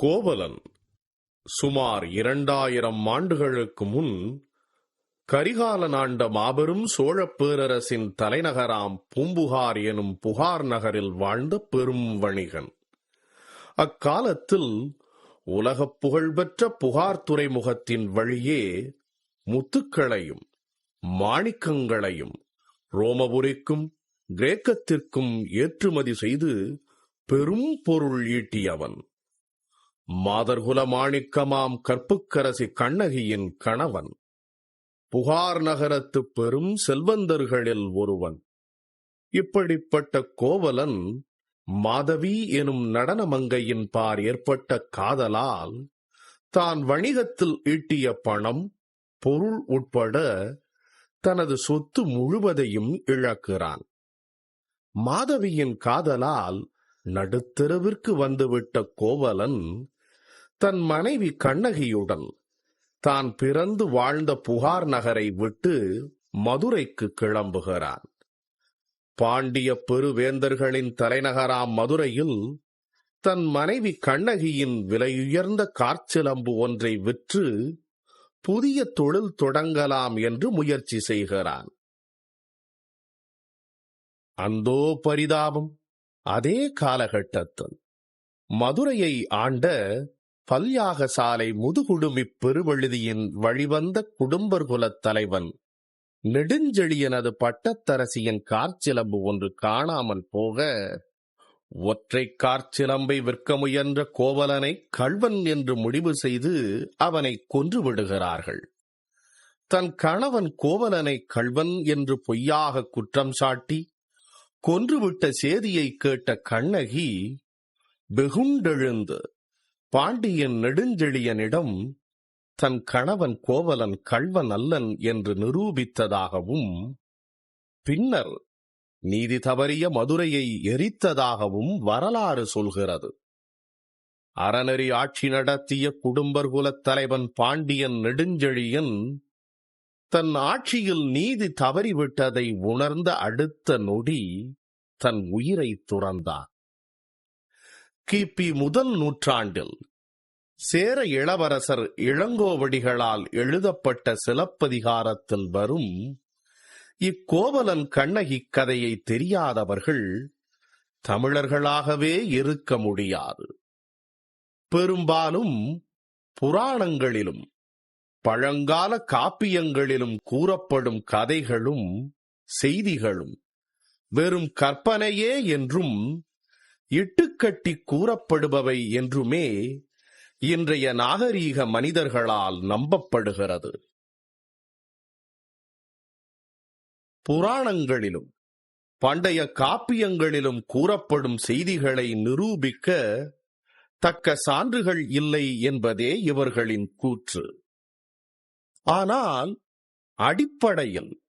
கோவலன் சுமார் இரண்டாயிரம் ஆண்டுகளுக்கு முன் கரிகாலன் ஆண்ட மாபெரும் சோழப் பேரரசின் தலைநகராம் பூம்புகார் எனும் புகார் நகரில் வாழ்ந்த பெரும் வணிகன். அக்காலத்தில் உலகப் புகழ்பெற்ற புகார் துறைமுகத்தின் வழியே முத்துக்களையும் மாணிக்கங்களையும் ரோமபுரிக்கும் கிரேக்கத்திற்கும் ஏற்றுமதி செய்து பெரும் பொருள் ஈட்டியவன். மாதர்குல மாணிக்கமாம் கற்புக்கரசி கண்ணகியின் கணவன். புகார் நகரத்து பெரும் செல்வந்தர்களில் ஒருவன். இப்படிப்பட்ட கோவலன் மாதவி எனும் நடனமங்கையின் பார் ஏற்பட்ட காதலால் தான் வணிகத்தில் ஈட்டிய பணம் பொருள் உட்பட தனது சொத்து முழுவதையும் இழக்கிறான். மாதவியின் காதலால் நடுத்தெருவிற்கு வந்துவிட்ட கோவலன் தன் மனைவி கண்ணகியுடன் தான் பிறந்து வாழ்ந்த புகார் நகரை விட்டு மதுரைக்கு கிளம்புகிறான். பாண்டிய பெருவேந்தர்களின் தலைநகராம் மதுரையில் தன் மனைவி கண்ணகியின் விலையுயர்ந்த காற்சிலம்பு ஒன்றை விற்று புதிய தொழில் தொடங்கலாம் என்று முயற்சி செய்கிறான். அந்தோ பரிதாபம் அதே காலகட்டத்தில் மதுரையை ஆண்ட பல்யாக சாலை முதுகுடுமி பெருவழுதியின் வழிவந்த குடும்பர்குலத் தலைவன். நெடுஞ்செழியனது பட்டத்தரசியின் காற்சிலம்பு ஒன்று காணாமல் போக ஒற்றை காற்சிலம்பை விற்க முயன்ற கோவலனை கள்வன் என்று முடிவு செய்து அவனை கொன்று விடுகிறார்கள். தன் கணவன் கோவலனை கள்வன் என்று பொய்யாக குற்றம் சாட்டி கொன்றுவிட்ட சேதியை கேட்ட கண்ணகி வெகுண்டெழுந்து பாண்டியன் நெடுஞ்செழியனிடம் தன் கணவன் கோவலன் கள்வன் அல்லன் என்று நிரூபித்ததாகவும் பின்னர் நீதி தவறிய மதுரையை எரித்ததாகவும் வரலாறு சொல்கிறது. அறநெறி ஆட்சி நடத்திய குடும்பர் குலத் தலைவன் பாண்டியன் நெடுஞ்செழியன் தன் ஆட்சியில் நீதி தவறிவிட்டதை உணர்ந்த அடுத்த நொடி தன் உயிரை துறந்தான். கிபி முதல் நூற்றாண்டில் சேர இளவரசர் இளங்கோவடிகளால் எழுதப்பட்ட சிலப்பதிகாரத்தில் வரும் இக்கோவலன் கண்ணகி கதையை தெரியாதவர்கள் தமிழர்களாகவே இருக்க முடியாது. பெரும்பாலும் புராணங்களிலும் பழங்கால காப்பியங்களிலும் கூறப்படும் கதைகளும் செய்திகளும் வெறும் கற்பனையே என்றும் இட்டுக்கட்டி கூறப்படுபவை என்றுமே இன்றைய நாகரீக மனிதர்களால் நம்பப்படுகிறது. புராணங்களிலும் பண்டைய காப்பியங்களிலும் கூறப்படும் செய்திகளை நிரூபிக்க தக்க சான்றுகள் இல்லை என்பதே இவர்களின் கூற்று. ஆனால் அடிப்படையில்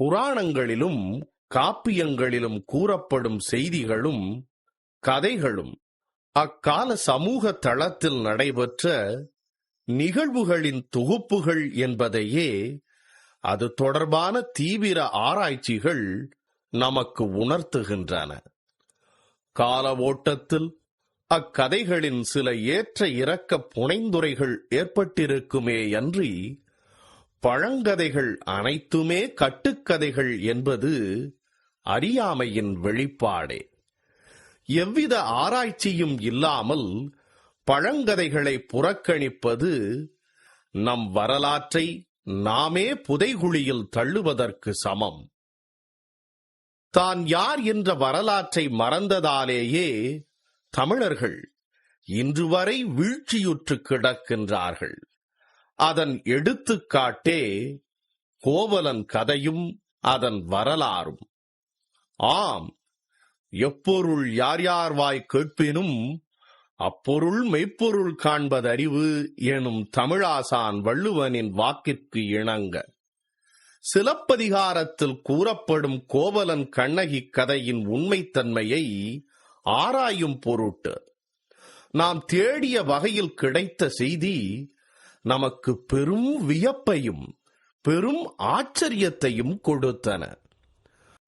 புராணங்களிலும் காப்பியங்களிலும் கூறப்படும் செய்திகளும் கதைகளும் அக்கால சமூக தளத்தில் நடைபெற்ற நிகழ்வுகளின் தொகுப்புகள் என்பதையே அது தொடர்பான தீவிர ஆராய்ச்சிகள் நமக்கு உணர்த்துகின்றன. கால ஓட்டத்தில் அக்கதைகளின் சில ஏற்ற இறக்க புனைந்துரைகள் ஏற்பட்டிருக்குமே அன்றி பழங்கதைகள் அனைத்துமே கட்டுக்கதைகள் என்பது அறியாமையின் வெளிப்பாடே. எவ்வித ஆராய்ச்சியும் இல்லாமல் பழங்கதைகளை புறக்கணிப்பது நம் வரலாற்றை நாமே புதைகுழியில் தள்ளுவதற்கு சமம். தான் யார் என்ற வரலாற்றை மறந்ததாலேயே தமிழர்கள் இன்று வரை வீழ்ச்சியுற்று கிடக்கின்றார்கள். அதன் எடுத்துக்காட்டே கோவலன் கதையும் அதன் வரலாறும். ஆம் எப்பொருள் யார் யார் வாய் கேட்பினும் அப்பொருள் மெய்ப்பொருள் காண்பதறிவு எனும் தமிழாசான் வள்ளுவனின் வாக்கிற்கு இணங்க. சிலப்பதிகாரத்தில் கூறப்படும் கோவலன் கண்ணகி கதையின் உண்மைத்தன்மையை ஆராயும் பொருட்டு நாம் தேடிய வகையில் கிடைத்த செய்தி நமக்கு பெரும் வியப்பையும் பெரும் ஆச்சரியத்தையும் கொடுத்தன.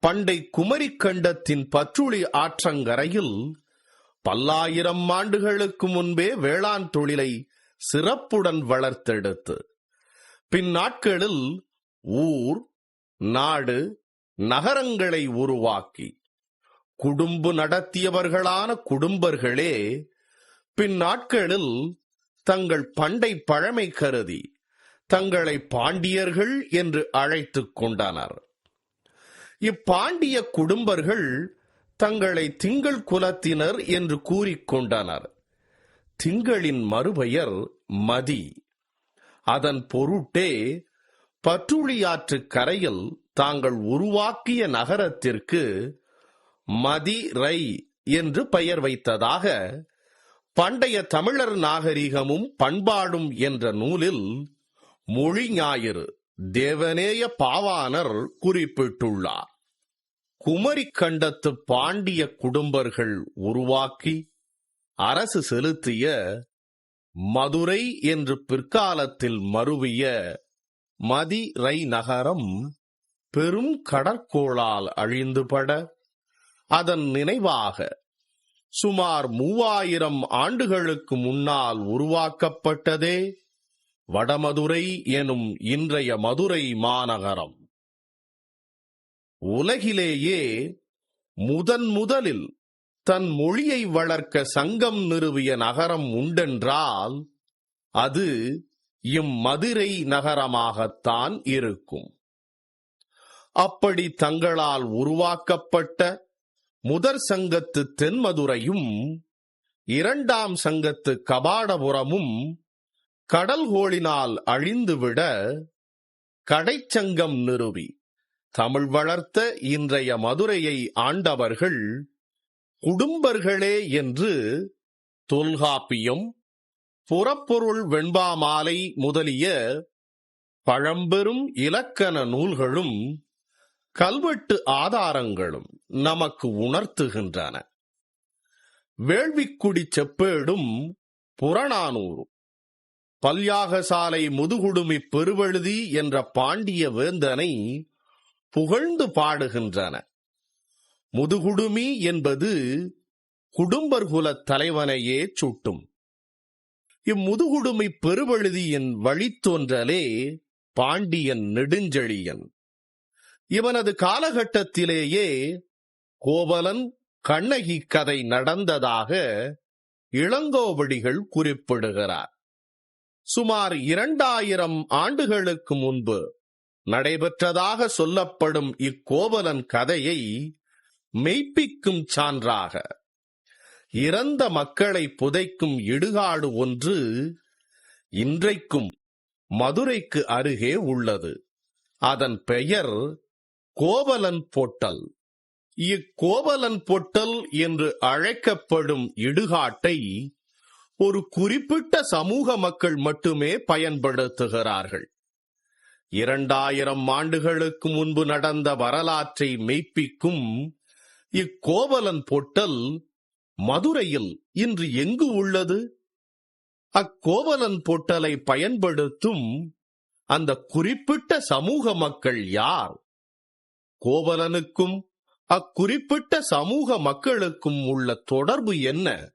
பண்டை குமரிக்கண்டத்தின் பற்றுளி ஆற்றங்கரையில் பல்லாயிரம் ஆண்டுகளுக்கு முன்பே வேளாண் தொழிலை சிறப்புடன் வளர்த்தெடுத்து. பின் நாட்களில் ஊர் நாடு நகரங்களை உருவாக்கி. குடும்பு நடத்தியவர்களான குடும்பர்களே பின் நாட்களில் தங்கள் பண்டை பழமை கருதி தங்களை பாண்டியர்கள் என்று அழைத்துக் கொண்டனர். இப்பாண்டிய குடும்பர்கள் தங்களை திங்கள் குலத்தினர் என்று கூறிக்கொண்டனர் திங்களின் மறுபெயர் மதி. அதன் பொருட்டே பற்றுளியாற்று கரையில் தாங்கள் உருவாக்கிய நகரத்திற்கு மதி ரை என்று பெயர் வைத்ததாக பண்டைய தமிழர் நாகரிகமும் பண்பாடும் என்ற நூலில் மொழி ஞாயிறு. தேவநேய பாவாணர் குறிப்பிட்டுள்ளார். குமரி கண்டத்து பாண்டிய குடும்பர்கள் உருவாக்கி அரசு செலுத்திய மதுரை என்று பிற்காலத்தில் மருவிய மதிரை நகரம் பெரும் கடற்கோளால் அழிந்துபட அதன் நினைவாக சுமார் மூவாயிரம் ஆண்டுகளுக்கு முன்னால் உருவாக்கப்பட்டதே வடமதுரை எனும் இன்றைய மதுரை மாநகரம். உலகிலேயே முதன் முதலில் தன் மொழியை வளர்க்க சங்கம் நிறுவிய நகரம் உண்டென்றால் அது இம்மதுரை நகரமாகத்தான் இருக்கும். அப்படி தங்களால் உருவாக்கப்பட்ட முதற் சங்கத்து தென்மதுரையும் இரண்டாம் சங்கத்து கபாடபுரமும் கடல்கோளினால் அழிந்துவிட கடைச்சங்கம் நிறுவி. தமிழ் வளர்த்த இன்றைய மதுரையை ஆண்டவர்கள் குடும்பர்களே என்று தொல்காப்பியம் புறப்பொருள் வெண்பாமாலை முதலிய பழம்பெரும் இலக்கண நூல்களும் கல்வெட்டு ஆதாரங்களும் நமக்கு உணர்த்துகின்றன. வேள்விக்குடி செப்பேடும் புறநானூறும் பல்யாகசாலை முதுகுடுமி பெருவழுதி என்ற பாண்டிய வேந்தனை புகழ்ந்து பாடுகின்றன. முதுகுடுமி என்பது குடும்பர்குலத் தலைவனையே சுட்டும். இம்முதுகுடுமை பெருவழுதியின் வழித்தோன்றலே பாண்டியன் நெடுஞ்செழியன். இவனது காலகட்டத்திலேயே கோவலன் கண்ணகி கதை நடந்ததாக இளங்கோவடிகள் குறிப்பிடுகிறார். சுமார் இரண்டாயிரம் ஆண்டுகளுக்கு முன்பு நடைபெற்றதாக சொல்லப்படும் இக்கோவலன் கதையை மெய்ப்பிக்கும் சான்றாக இறந்த மக்களை புதைக்கும் இடுகாடு ஒன்று இன்றைக்கும் மதுரைக்கு அருகே உள்ளது. அதன் பெயர் கோவலன் பொட்டல். இக்கோவலன் பொட்டல் என்று அழைக்கப்படும் இடுகாட்டை ஒரு குறிப்பிட்ட சமூக மக்கள் மட்டுமே பயன்படுத்துகிறார்கள். இரண்டாயிரம் ஆண்டுகளுக்கு முன்பு நடந்த வரலாற்றை மெய்ப்பிக்கும் இக்கோவலன் பொட்டல் மதுரையில் இன்று எங்கு உள்ளது? அக்கோவலன் பொட்டலை பயன்படுத்தும் அந்த குறிப்பிட்ட சமூக மக்கள் யார்? கோவலனுக்கும் அக்குறிப்பிட்ட சமூக மக்களுக்கும் உள்ள தொடர்பு என்ன?